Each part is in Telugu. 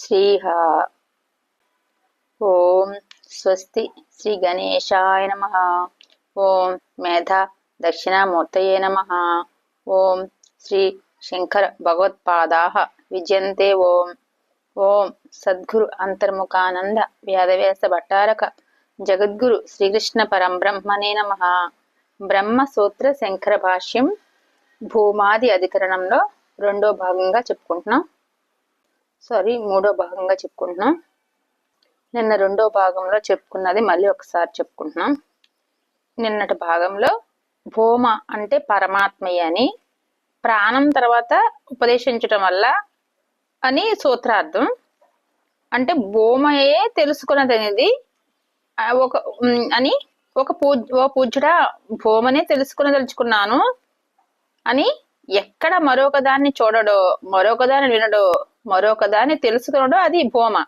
శ్రీహ. ఓం స్వస్తి శ్రీ గణేశాయ నమ. ఓం మేధ దక్షిణామూర్తయే నమ. ఓం శ్రీ శంకర భగవత్పాదా విజయంతే ఓం. ఓం సద్గురు అంతర్ముఖానంద వ్యాధవ్యాస భట్టారక జగద్గురు శ్రీకృష్ణ పరంబ్రహ్మణే నమ. బ్రహ్మ సూత్ర శంకర భాష్యం భూమాది అధికరణంలో రెండో భాగంగా చెప్పుకుంటున్నాం. సారీ మూడో భాగంగా చెప్పుకుంటున్నాం. నిన్న రెండో భాగంలో చెప్పుకున్నది మళ్ళీ ఒకసారి చెప్పుకుంటున్నాం. నిన్నటి భాగంలో భూమ అంటే పరమాత్మయ్య అని ప్రాణం తర్వాత ఉపదేశించటం వల్ల అని సూత్రార్థం. అంటే భూమయే తెలుసుకున్నది అనేది ఒక అని ఒక పూజ ఓ పూజ్యుడా భూమనే తెలుసుకుని తెలుసుకున్నాను అని ఎక్కడ మరొక దాన్ని చూడడో మరొక దాన్ని వినడో మరొక దాన్ని అది భూమ.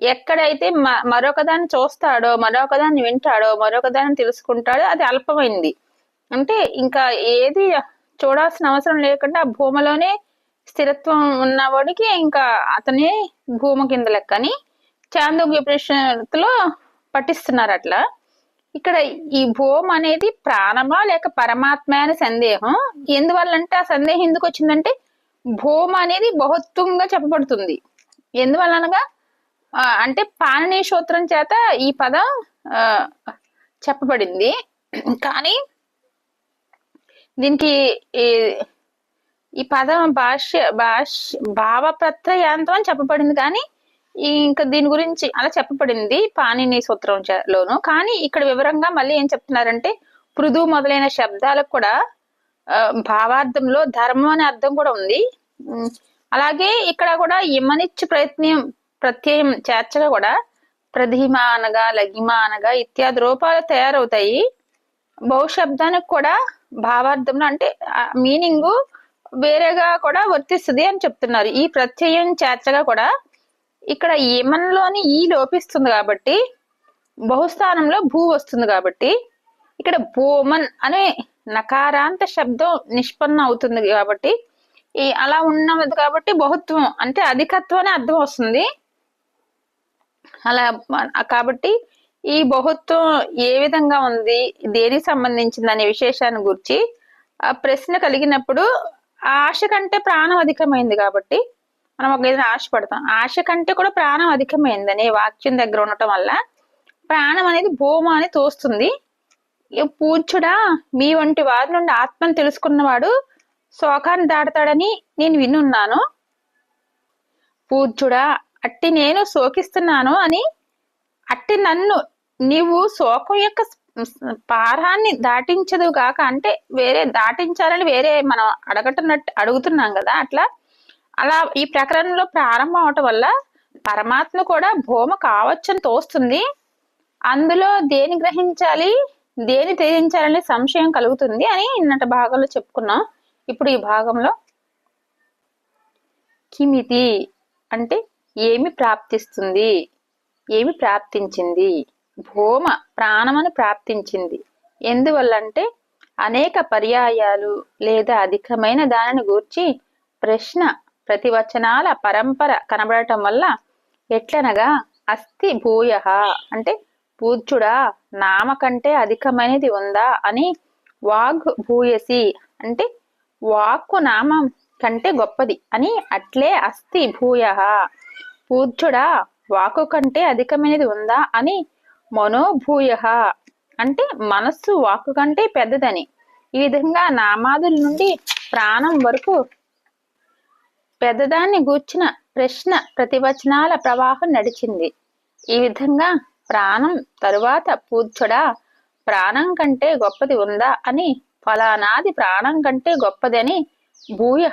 ఎక్కడైతే మ- మరొకదాన్ని చూస్తాడో మరొకదాన్ని వింటాడో మరొకదాన్ని తెలుసుకుంటాడో అది అల్పమైంది. అంటే ఇంకా ఏది చూడాల్సిన అవసరం లేకుండా ఆ భూమిలోనే స్థిరత్వం ఉన్నవాడికి ఇంకా అతనే భూమి కింద లెక్కని చాందోగ్య ప్రశ్నలో పఠిస్తున్నారు అట్లా. ఇక్కడ ఈ భూమి అనేది ప్రాణమా లేక పరమాత్మ అనే సందేహం? ఎందువల్ల అంటే ఆ సందేహం ఎందుకు వచ్చిందంటే భూమ అనేది బహుత్వంగా చెప్పబడుతుంది. ఎందువలనగా అంటే పాణిని సూత్రం చేత ఈ పదం ఆ, చెప్పబడింది. కానీ దీనికి ఈ ఈ పదం భాష్య భాష్య భావప్రత్రయాంతం అని చెప్పబడింది. కానీ ఇంకా దీని గురించి అలా చెప్పబడింది పాణిని సూత్రం లోను. కానీ ఇక్కడ వివరంగా మళ్ళీ ఏం చెప్తున్నారంటే పృదు మొదలైన శబ్దాలకు కూడా భావార్థంలో ధర్మం అనే అర్థం కూడా ఉంది. అలాగే ఇక్కడ కూడా ఇమ్మనిచ్చు ప్రయత్నం ప్రత్యయం చేర్చగా కూడా ప్రధిమ అనగా లగిమ అనగా ఇత్యాది రూపాలు తయారవుతాయి. బహుశబ్దానికి కూడా భావార్థంలో అంటే మీనింగ్ వేరేగా కూడా వర్తిస్తుంది అని చెప్తున్నారు. ఈ ప్రత్యయం చేర్చగా కూడా ఇక్కడ యమన్లోని ఈ లోపిస్తుంది కాబట్టి బహుస్థానంలో భూ వస్తుంది కాబట్టి ఇక్కడ భూమన్ అనే నకారాంత శబ్దం నిష్పన్నం అవుతుంది కాబట్టి. ఈ అలా ఉన్నది కాబట్టి బహుత్వం అంటే అధికత్వం అర్థం వస్తుంది. అలా కాబట్టి ఈ బహుత్వం ఏ విధంగా ఉంది దేనికి సంబంధించింది అనే విశేషాన్ని గురించి ఆ ప్రశ్న కలిగినప్పుడు ఆ ఆశ కంటే ప్రాణం అధికమైంది కాబట్టి మనం ఒక ఏదైనా ఆశ పడతాం. ఆశ కంటే కూడా ప్రాణం అధికమైంది అనే వాక్యం దగ్గర ఉండటం వల్ల ప్రాణం అనేది భూమ అని తోస్తుంది. పూర్చుడా మీ వంటి వారి నుండి ఆత్మను తెలుసుకున్నవాడు శోకాన్ని దాడతాడని నేను వినున్నాను. పూజ్యుడా అట్టి నేను శోకిస్తున్నాను అని అట్టి నన్ను నీవు శోకం యొక్క పారాన్ని దాటించదు కాక అంటే వేరే దాటించాలని వేరే మనం అడగటున్నట్టు అడుగుతున్నాం కదా అట్లా. అలా ఈ ప్రకరణలో ప్రారంభం అవటం వల్ల పరమాత్మ కూడా భూమ కావచ్చని తోస్తుంది. అందులో దేని గ్రహించాలి? దేని త్యజించాలనే సంశయం కలుగుతుంది అని నిన్నటి భాగంలో చెప్పుకున్నాం. ఇప్పుడు ఈ భాగంలో కిమితి అంటే ఏమి ప్రాప్తిస్తుంది? ఏమి ప్రాప్తించింది? భూమ ప్రాణమని ప్రాప్తించింది. ఎందువల్ల అంటే అనేక పర్యాయాలు లేదా అధికమైన దానిని గూర్చి ప్రశ్న ప్రతివచనాల పరంపర కనబడటం వల్ల ఎట్లనగా అస్థి భూయ అంటే పూజ్యుడా నామ కంటే అధికమైనది ఉందా అని వాగ్ భూయసి. అంటే వాక్కు నామం కంటే గొప్పది అని అట్లే అస్థి భూయ. పూజ్యుడా వాక్కు కంటే అధికమైనది ఉందా అని మనోభూయ. అంటే మనస్సు వాక్కు కంటే పెద్దదని. ఈ విధంగా నామాదుల నుండి ప్రాణం వరకు పెద్దదాన్ని గూర్చిన ప్రశ్న ప్రతివచనాల ప్రవాహం నడిచింది. ఈ విధంగా ప్రాణం తరువాత పూజ్యుడా ప్రాణం కంటే గొప్పది ఉందా అని ఫలానాది ప్రాణం కంటే గొప్పదని భూయ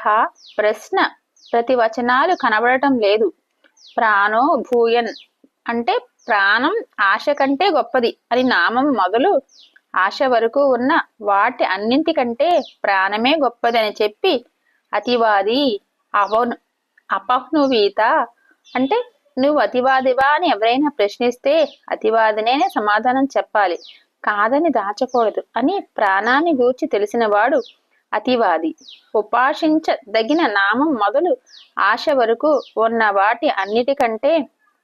ప్రశ్న ప్రతివచనాలు కనబడటం లేదు. ప్రాణో భూయన్ అంటే ప్రాణం ఆశ కంటే గొప్పది అని నామం మొదలు ఆశ వరకు ఉన్న వాటి అన్నింటికంటే ప్రాణమే గొప్పదని చెప్పి అతివాది అవను అపహ్నువీత అంటే నువ్వు అతివాదివా అని ఎవరైనా ప్రశ్నిస్తే అతివాదినే సమాధానం చెప్పాలి. కాదని దాచకూడదు అని ప్రాణాన్ని గూర్చి తెలిసినవాడు అతివాది. ఉపాసించదగిన నామం మొదలు ఆశ వరకు ఉన్న వాటి అన్నిటికంటే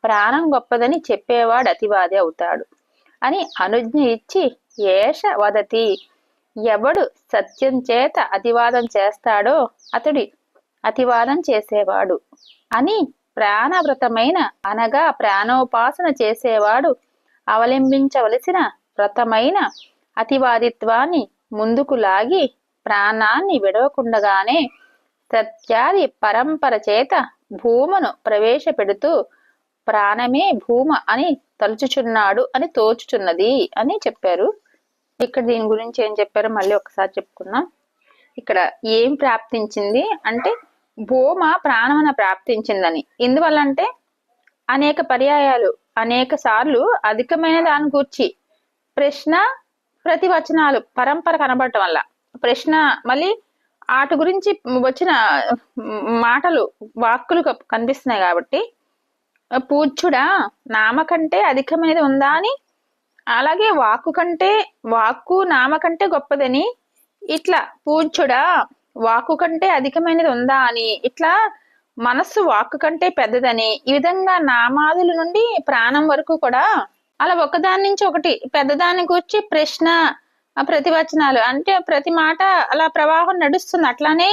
ప్రాణం గొప్పదని చెప్పేవాడు అతివాది అవుతాడు. అని అనుజ్ఞ ఇచ్చి ఏష వదతి. ఎవడు సత్యం చేత అతివాదం చేస్తాడో అతడి అతివాదం చేసేవాడు అని ప్రాణవ్రతమైన అనగా ప్రాణోపాసన చేసేవాడు అవలంబించవలసిన వ్రతమైన అతివాదిత్వాన్ని ముందుకు లాగి ప్రాణాన్ని విడవకుండగానే సత్యాది పరంపర చేత భూమను ప్రవేశపెడుతూ ప్రాణమే భూమ అని తలుచుచున్నాడు అని తోచుచున్నది అని చెప్పారు. ఇక్కడ దీని గురించి ఏం చెప్పారో మళ్ళీ ఒకసారి చెప్పుకుందాం. ఇక్కడ ఏం ప్రాప్తించింది అంటే భూమ ప్రాణమున ప్రాప్తించిందని. ఎందువల్ల అంటే అనేక పర్యాయాలు అనేక సార్లు అధికమైన దాని గూర్చి ప్రశ్న ప్రతివచనాలు పరంపర కనబడటం వల్ల. ప్రశ్న మళ్ళీ వాటి గురించి వచ్చిన మాటలు వాక్కులు కనిపిస్తున్నాయి కాబట్టి పూజ్యుడా నామ కంటే అధికమైనది ఉందా అని? అలాగే వాక్కు కంటే వాక్కు నామ కంటే గొప్పదని ఇట్లా పూజ్యుడా వాక్కు కంటే అధికమైనది ఉందా అని. ఇట్లా మనస్సు వాక్కు కంటే పెద్దదని. ఈ విధంగా నామాదుల నుండి ప్రాణం వరకు కూడా అలా ఒకదాని నుంచి ఒకటి పెద్దదాని గురించి ప్రశ్న ప్రతివచనాలు. అంటే ప్రతి మాట అలా ప్రవాహం నడుస్తుంది. అట్లానే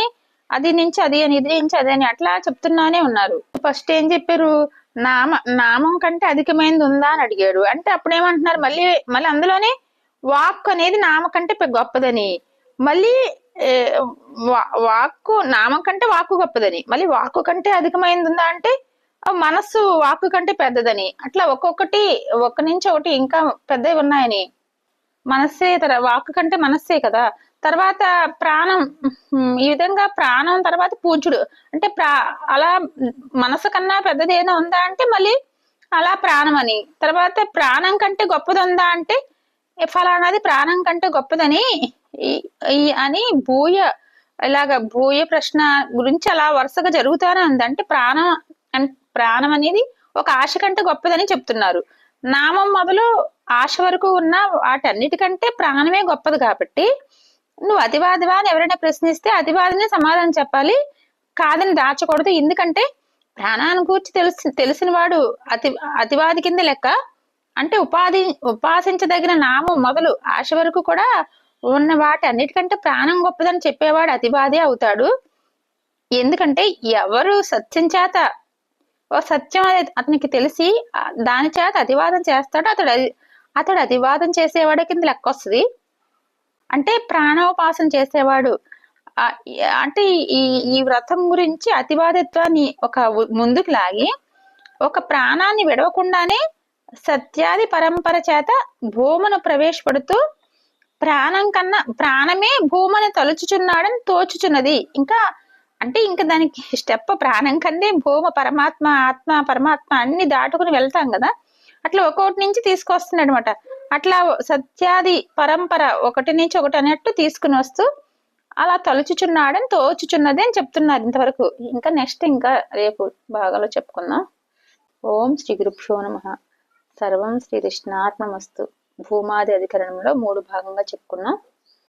అది నుంచి అది అని ఇది నుంచి అది అని అట్లా చెప్తున్నానే ఉన్నారు. ఫస్ట్ ఏం చెప్పారు? నామ నామం కంటే అధికమైనది ఉందా అని అడిగాడు. అంటే అప్పుడు ఏమంటున్నారు? మళ్ళీ మళ్ళీ అందులోనే వాక్ అనేది నామ కంటే గొప్పదని. మళ్ళీ వాక్కు నామం కంటే వాక్కు గొప్పదని. మళ్ళీ వాక్కు కంటే అధికమైంది ఉందా అంటే మనస్సు వాక్కు కంటే పెద్దదని. అట్లా ఒక్కొక్కటి ఒక్క నుంచి ఒకటి ఇంకా పెద్దవి ఉన్నాయని. మనస్సే తర వాక్కు కంటే మనస్సే కదా. తర్వాత ప్రాణం ఈ విధంగా ప్రాణం తర్వాత పూజ్యుడు. అంటే ప్రా అలా మనసు కన్నా పెద్దది ఏదైనా ఉందా అంటే మళ్ళీ అలా ప్రాణం అని తర్వాత ప్రాణం కంటే గొప్పది ఉందా అంటే ఫలానాది ప్రాణం కంటే గొప్పదని ఈ అని భూయ ఇలాగ భూయ ప్రశ్న గురించి అలా వరుసగా జరుగుతానే ఉంది. అంటే ప్రాణం ప్రాణం అనేది ఒక ఆశ కంటే గొప్పదని చెప్తున్నారు. నామం మొదలు ఆశ వరకు ఉన్న వాటన్నిటికంటే ప్రాణమే గొప్పది కాబట్టి నువ్వు అతివాదివా అని ఎవరైనా ప్రశ్నిస్తే అతివాదినే సమాధానం చెప్పాలి. కాదని దాచకూడదు. ఎందుకంటే ప్రాణాన్ని గూర్చి తెలిసి తెలిసిన వాడు అతి అతివాది కింద లెక్క. అంటే ఉపాధి ఉపాసించదగిన నామం మొదలు ఆశ వరకు కూడా ఉన్న వాటి అన్నిటికంటే ప్రాణం గొప్పదని చెప్పేవాడు అతివాది అవుతాడు. ఎందుకంటే ఎవరు సత్యం చేత ఓ సత్యం అతనికి తెలిసి దాని చేత అతివాదం చేస్తాడు. అతడు అతడు అతివాదం చేసేవాడు కింద లెక్క వస్తుంది. అంటే ప్రాణోపాసన చేసేవాడు. అంటే ఈ ఈ వ్రతం గురించి అతివాదిత్వాన్ని ఒక ముందుకు లాగి ఒక ప్రాణాన్ని విడవకుండానే సత్యాది పరంపర చేత భూమును ప్రవేశపెడుతూ ప్రాణం కన్నా ప్రాణమే భూమని తలుచుచున్నాడని తోచుచున్నది. ఇంకా అంటే ఇంకా దానికి స్టెప్ ప్రాణం కందే భూమ పరమాత్మ ఆత్మ పరమాత్మ అన్ని దాటుకుని వెళ్తాం కదా. అట్లా ఒకటి నుంచి తీసుకొస్తున్నాడు అనమాట అట్లా సత్యాది పరంపర ఒకటి నుంచి ఒకటి అన్నట్టు తీసుకుని వస్తూ అలా తలుచుచున్నాడని తోచుచున్నది అని చెప్తున్నారు ఇంతవరకు. ఇంకా నెక్స్ట్ ఇంకా రేపు భాగాలో చెప్పుకుందాం. ఓం శ్రీ గురుభ్యో నమ. సర్వం శ్రీ కృష్ణాత్మస్తు భూమాది అధికరణంలో మూడు భాగంగా చెప్పుకున్నాం.